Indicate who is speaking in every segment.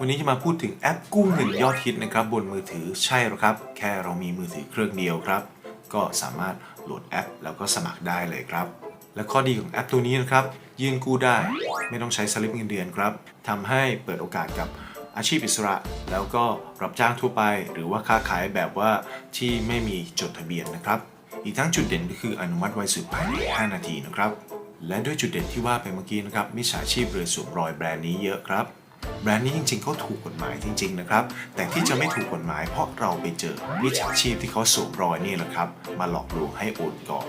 Speaker 1: วันนี้จะมาพูดถึงแอปกู้เงินยอดฮิตนะครับบนมือถือใช่หรอครับ แค่เรามีมือถือเครื่องเดียวครับ ก็สามารถโหลดแอป แล้วก็สมัครได้เลยครับ และข้อดีของแอปตัวนี้นะครับยื่นกู้ได้ ไม่ต้องใช้สลิปเงินเดือนครับทำให้เปิดโอกาสกับอาชีพอิสระ แล้วก็รับจ้างทั่วไป หรือว่าค้าขายแบบว่าที่ไม่มีจดทะเบียนนะครับ อีกทั้งจุดเด่นก็คืออนุมัติไวสุดภายใน 5 นาทีนะครับและด้วยจุดเด่นที่ว่าไปเมื่อกี้นะครับมิจฉาชีพเรือสวมรอยแบรนด์นี้เยอะครับ แบรนด์นี้จริงๆเขาถูกกฎหมายจริง ๆ นะครับ แต่ที่จะไม่ถูกกฎหมายเพราะเราไปเจอมิจฉาชีพที่เขาสวมรอยนี่แหละครับ มาหลอกลวงให้โอนก่อน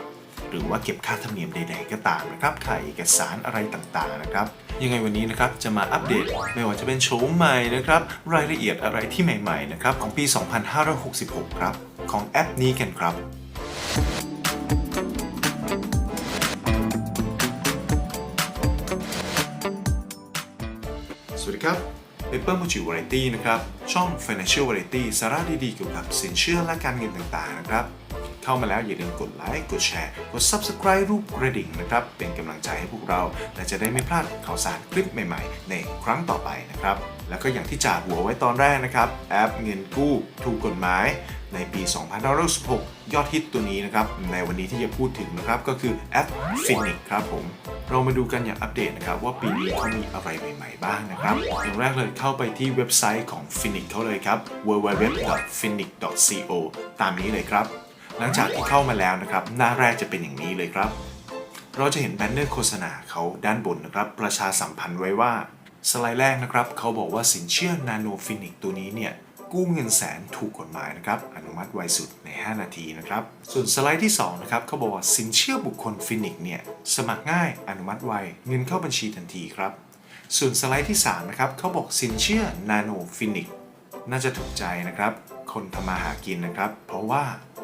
Speaker 1: หรือว่าเก็บค่าธรรมเนียมใดๆก็ตามนะครับค่าเอกสารอะไรต่างๆนะครับ ยังไงวันนี้นะครับจะมาอัปเดตไม่ว่าจะเป็นโฉมใหม่นะครับรายละเอียดอะไรที่ใหม่ๆนะครับของปี 2566 ครับของแอปนี้กันครับ สวัสดีครับ Paper m o j i Variety นะครับ ช่อง Financial Variety สาระดีๆเกี่ยวกับสินเชื่อและการเงินต่างๆนะครับ เข้ามาแล้วอย่าลืมกดไลค์ กดแชร์ กด Subscribe รูปกระดิ่งนะครับ เป็นกำลังใจให้พวกเรา และจะได้ไม่พลาดข่าวสารคลิปใหม่ๆ ในครั้งต่อไปนะครับ แล้วก็อย่างที่จ่าหัวไว้ตอนแรกนะครับ แอปเงินกู้ ถูกกฎหมาย ในปี 2516ยอดฮิตตัวนี้นะครับ ในวันนี้ที่จะพูดถึงนะครับ ก็คือแอป Finix ครับผม เรามาดูกันอย่างอัปเดตนะครับ ว่าปีนี้เขามีอะไรใหม่ๆบ้างนะครับ อย่างแรกเลยเข้าไปที่เว็บไซต์ของ Finix เขาเลยครับ www.finix.co ตามนี้เลยครับ หลังจากที่เข้ามาแล้วนะครับ หน้าแรกจะเป็นอย่างนี้เลยครับ เราจะเห็นแบนเนอร์โฆษณาเขาด้านบนนะครับ ประชาสัมพันธ์ไว้ว่าสไลด์แรกนะครับ เขาบอกว่าสินเชื่อนาโนฟินิกตัวนี้เนี่ย กู้เงินแสนถูกกฎหมายนะครับอนุมัติไวสุดใน 5 นาทีนะครับส่วนสไลด์ที่2นะครับเขาบอกว่าสินเชื่อบุคคลฟินิกเนี่ยสมัครง่ายอนุมัติไวเงินเข้าบัญชีทันทีครับส่วนสไลด์ที่3นะครับเขาบอกสินเชื่อนาโนฟินิกน่าจะถูกใจนะครับ คนทำมาหากินนะครับ เพราะว่า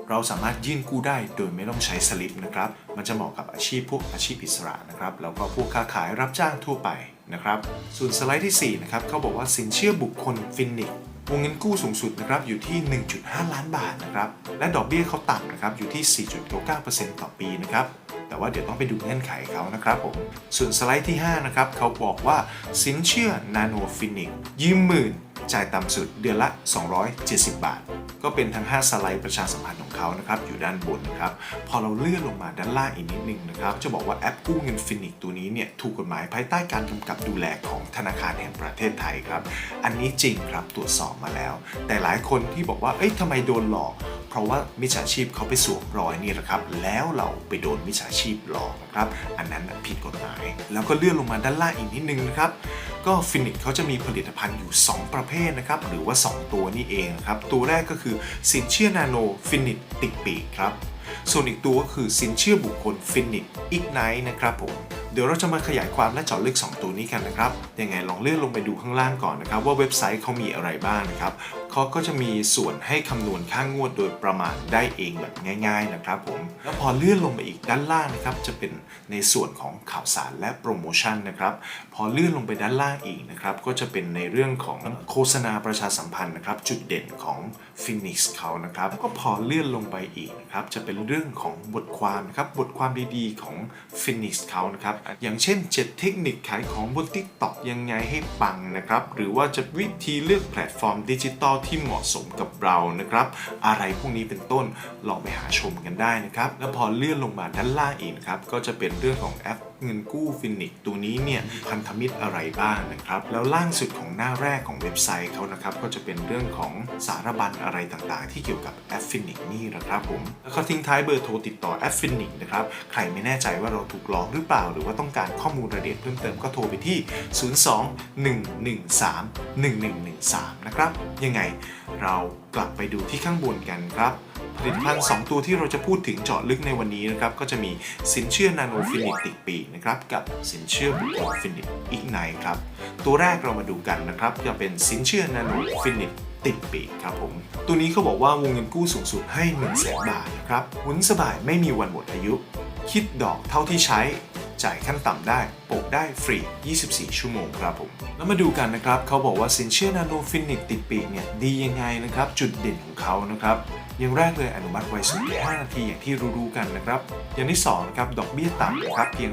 Speaker 1: เราสามารถยื่นกู้ได้โดยไม่ต้องใช้สลิปนะครับ มันจะเหมาะกับอาชีพพวกอาชีพอิสระนะครับ แล้วก็พวกค้าขายรับจ้างทั่วไปนะครับ ส่วนสไลด์ที่4นะครับเขาบอกว่าสินเชื่อบุคคลฟินิก วงเงินกู้สูงสุดนะครับอยู่ที่ 1.5 ล้านบาทนะครับ และดอกเบี้ยเขาต่ำนะครับอยู่ที่ 4.99%ต่อปีนะครับแต่ว่าเดี๋ยวต้องไปดูเงื่อนไขเขานะครับผม ส่วนสไลด์ที่ 5 นะครับ เขาบอกว่าสินเชื่อนาโนฟินิกยืมหมื่น จ่ายต่ำสุดเดือนละ 270 บาท ก็เป็นทั้ง 5 สไลด์ประชาสัมพันธ์ของเขานะครับอยู่ด้านบนนะครับ พอเราเลื่อนลงมาด้านล่างอีกนิดนึงนะครับ จะบอกว่าแอปกู้เงินฟินิกตัวนี้เนี่ยถูกกฎหมายภายใต้การกำกับดูแลของธนาคารแห่งประเทศไทยครับ อันนี้จริงครับตรวจสอบมาแล้ว แต่หลายคนที่บอกว่าเอ้ยทำไมโดนหลอกเพราะว่ามิจฉาชีพเขาไปสวมรอยนี่แหละครับ แล้วเราไปโดนมิจฉาชีพหลอกนะครับ อันนั้นผิดกฎหมาย แล้วก็เลื่อนลงมาด้านล่างอีกนิดนึงนะครับ ก็ฟินิกเขาจะมีผลิตภัณฑ์อยู่ 2 ประเภทนะครับ หรือว่า 2 ตัวนี่เองนะครับ ตัวแรกก็คือสินเชื่อนาโนฟินิกติดปีกครับ ส่วนอีกตัวก็คือสินเชื่อบุคคลฟินิกอีกไนนะครับผม เดี๋ยวเราจะมาขยายความและเจาะลึก 2 ตัวนี้กันนะครับ ยังไงลองเลื่อนลงไปดูข้างล่างก่อนนะครับ ว่าเว็บไซต์เขามีอะไรบ้างนะครับเขาก็จะมีส่วนให้คำนวณค่างวดโดยประมาณได้เองแบบง่าย ๆนะครับผม แล้วพอเลื่อนลงไปอีกด้านล่างนะครับจะเป็นในส่วนของข่าวสารและโปรโมชั่นนะครับพอเลื่อนลงไปด้านล่างอีกนะครับก็จะเป็นในเรื่องของโฆษณาประชาสัมพันธ์นะครับจุดเด่นของ Phoenix เขานะครับแล้วก็พอเลื่อนลงไปอีกนะครับจะเป็นเรื่องของบทความนะครับบทความดีๆของ Phoenix เขานะครับอย่างเช่น 7 เทคนิคขายของบน TikTok ยังไงให้ปังนะครับหรือว่าจะวิธีเลือกแพลตฟอร์มดิจิตอลที่เหมาะสมกับเรานะครับอะไรพวกนี้เป็นต้นลองไปหาชมกันได้นะครับแล้วพอเลื่อนลงมาด้านล่างอีกนครับก็จะเป็นเรื่องของแอปเงินกู้ฟินิกตัวนี้เนี่ยพันธมิตรอะไรบ้างนะครับ แล้วล่างสุดของหน้าแรกของเว็บไซต์เขานะครับ ก็จะเป็นเรื่องของสารบัญอะไรต่างๆ ที่เกี่ยวกับแอปฟินิกนี่นะครับผมแล้วก็ทิ้งท้ายเบอร์โทรติดต่อแอปฟินิกนะครับ ใครไม่แน่ใจว่าเราถูกหลอกหรือเปล่า หรือว่าต้องการข้อมูลรายละเอียดเพิ่มเติมก็โทรไปที่ 02-113-1113 นะครับ ยังไงเรากลับไปดูที่ข้างบนกันครับผลิตภัณฑ์ 2 ตัวที่เราจะพูดถึงเจาะลึกในวันนี้นะครับ ก็จะมีสินเชื่อนาโนฟินิกติดปีนะครับ กับสินเชื่อบุคคลฟินิกอีกไนครับ ตัวแรกเรามาดูกันนะครับจะเป็นสินเชื่อนาโนฟินิก ติดปีกครับผม ตัวนี้เขาบอกว่าวงเงินกู้สูงสุดให้1 0 0 0 0แบาทนะครับหุ้นสบายไม่มีวันหมดอายุ คิดดอกเท่าที่ใช้ จ่ายขั้นต่ำได้โปกได้ฟรี 24 ชั่วโมงครับผม แล้วมาดูกันนะครับเขาบอกว่าสินเชื่อนาโนฟินิกติดปีกเนี่ยดียังไงนะครับ จุดเด่นของเขานะครับ อย่างแรกเลยอนุมัติไวสุด5นาทีอย่างที่รู้ๆกันนะครับ อย่างที่2นะครับดอกเบี้ยต่ำนะครับเพียง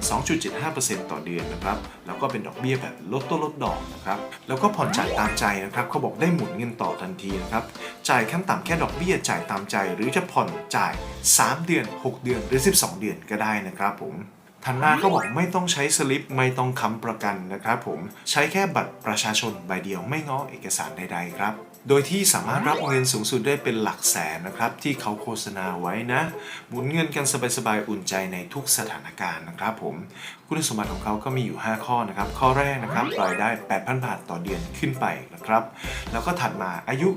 Speaker 1: 2.75%ต่อเดือนนะครับ แล้วก็เป็นดอกเบี้ยแบบลดต้นลดดอกนะครับ แล้วก็ผ่อนจ่ายตามใจนะครับเขาบอกได้หมุนเงินต่อทันทีนะครับ จ่ายขั้นต่ำแค่ดอกเบี้ยจ่ายตามใจ หรือจะผ่อนจ่าย 3 เดือน 6 เดือนหรือ 12 เดือนก็ได้นะครับผมถัดมาเขาบอกไม่ต้องใช้สลิปไม่ต้องค้ำประกันนะครับผมใช้แค่บัตรประชาชนใบเดียวไม่ง้อเอกสารใดๆครับ โดยที่สามารถรับเงินสูงสุดได้เป็นหลักแสนนะครับ ที่เขาโฆษณาไว้นะ หมุนเงินกันสบายๆ อุ่นใจในทุกสถานการณ์นะครับผม คุณสมบัติของเขาก็มีอยู่ 5 ข้อนะครับ ข้อแรกนะครับรายได้ 8,000 บาทต่อเดือนขึ้นไปนะครับ แล้วก็ถัดมาอายุ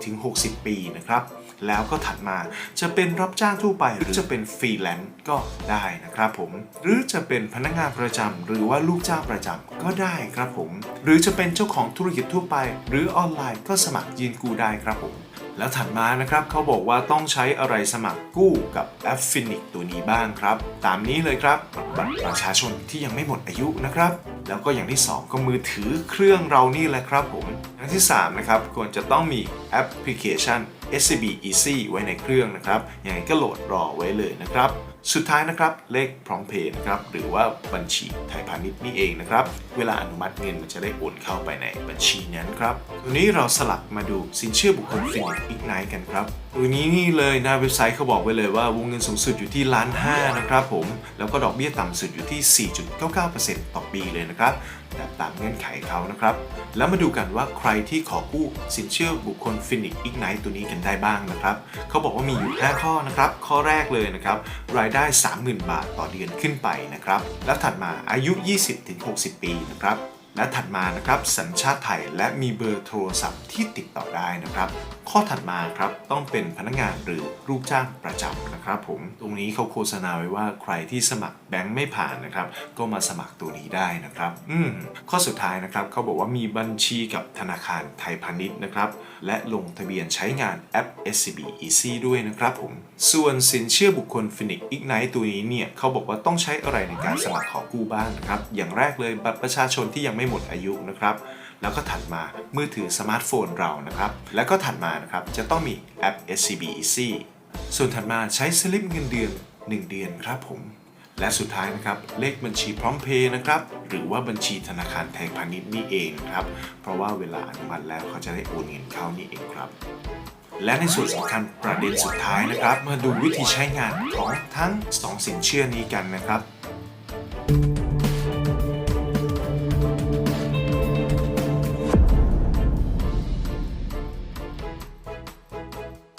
Speaker 1: 20-60 ปีนะครับ แล้วก็ถัดมาจะเป็นรับจ้างทั่วไป หรือจะเป็นฟรีแลนซ์ก็ได้นะครับผม หรือจะเป็นพนักงานประจำหรือว่าลูกจ้างประจำก็ได้ครับผม หรือจะเป็นเจ้าของธุรกิจทั่วไป หรือออนไลน์ก็สมัครยืนกู้ได้ครับผมแล้วถัดมานะครับเขาบอกว่าต้องใช้อะไรสมัครกู้กับแอปฟินิกตัวนี้บ้างครับ ตามนี้เลยครับบัตรประชาชนที่ยังไม่หมดอายุนะครับ แล้วก็อย่างที่ 2 ก็มือถือเครื่องเรานี่แหละครับผมอย่างที่ 3 นะครับควรจะต้องมีแอปพลิเคชัน SCB Easy ไว้ในเครื่องนะครับยังไงก็โหลดรอไว้เลยนะครับ สุดท้ายนะครับเลขพร้อมเพย์นะครับหรือว่าบัญชีไทยพาณิชย์นี่เองนะครับเวลาอนุมัติเงินมันจะได้โอนเข้าไปในบัญชีนั้นครับตัวนี้เราสลับมาดูสินเชื่อบุคคลฟินิกอีกไนกันครับตัวนี้นี่เลยหน้าเว็บไซต์เขาบอกไว้เลยว่าวงเงินสูงสุดอยู่ที่ล้านห้านะครับผมแล้วก็ดอกเบี้ยต่ำสุดอยู่ที่ 4.99%ต่อปีเลยนะครับแบบตามเงื่อนไขเขานะครับ แล้วมาดูกันว่าใครที่ขอกู้สินเชื่อบุคคลฟินิกอีกไนตัวนี้กันได้บ้างนะครับเขาบอกว่ามีอยู่ 5 ข้อนะครับข้อแรกเลยนะครับรายได้ 30,000 บาทต่อเดือนขึ้นไปนะครับ แล้วถัดมาอายุ 20-60 ปีนะครับและถัดมานะครับสัญชาติไทยและมีเบอร์โทรศัพท์ที่ติดต่อได้นะครับ ข้อถัดมาครับต้องเป็นพนักงานหรือลูกจ้างประจำ นะครับผมตรงนี้เขาโฆษณาไว้ว่าใครที่สมัครแบงค์ไม่ผ่านนะครับ ก็มาสมัครตัวนี้ได้นะครับ อืมข้อสุดท้ายนะครับเขาบอกว่ามีบัญชีกับธนาคารไทยพาณิชย์นะครับและลงทะเบียนใช้งานแอป SCB Easy ด้วยนะครับผม ส่วนสินเชื่อบุคคล Phoenix Ignite ตัวนี้เนี่ยเขาบอกว่าต้องใช้อะไรในการสมัครขอกู้บ้างนะครับ อย่างแรกเลยบัตรประชาชนที่ยังไม่หมดอายุนะครับ แล้วก็ถัดมามือถือสมาร์ทโฟนเรานะครับ แล้วก็ถัดมานะครับจะต้องมีแอป SCB Easy ส่วนถัดมาใช้สลิปเงินเดือน 1 เดือนครับผม และสุดท้ายนะครับเลขบัญชีพร้อมเพย์นะครับ หรือว่าบัญชีธนาคารไทยพาณิชย์นี่เองครับ เพราะว่าเวลาอนุมัติแล้วเขาจะได้โอนเงินเข้านี่เองครับและในส่วนสำคัญประเด็นสุดท้ายนะครับ มาดูวิธีใช้งานของทั้ง 2 สินเชื่อนี้กันนะครับ